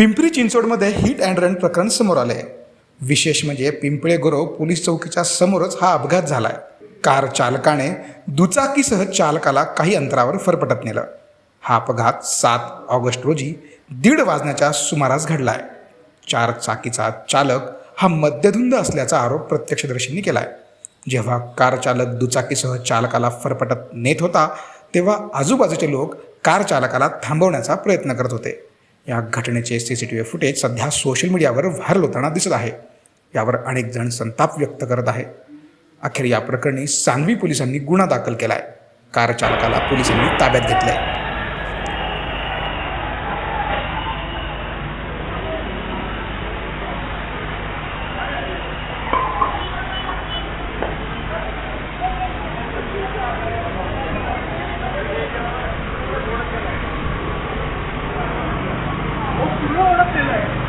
पिंपरी चिंचवडमध्ये hit and run प्रकरण समोर आले विशेष म्हणजे पिंपळे गुरव पोलीस चौकीच्या समोरच हा अपघात झालाय. कार चालकाने दुचाकीसह चालकाला काही अंतरावर फरफटत नेलं. हा अपघात सात ऑगस्ट रोजी दीड वाजण्याच्या सुमारास घडलाय. चार चाकीचा चालक हा मद्यधुंद असल्याचा आरोप प्रत्यक्षदर्शींनी केलाय. जेव्हा कार चालक दुचाकीसह चालकाला फरफटत नेत होता तेव्हा आजूबाजूचे लोक कार चालकाला थांबवण्याचा प्रयत्न करत होते. या घटनेचे C C T V footage सध्या सोशल मीडियावर व्हायरल होताना दिसत आहे. यावर अनेक जण संताप व्यक्त करत आहे. अखेर या प्रकरणी सांगवी पोलिसांनी गुन्हा दाखल केला आहे कार चालकाला पोलिसांनी ताब्यात घेतलंय. ラップじゃない?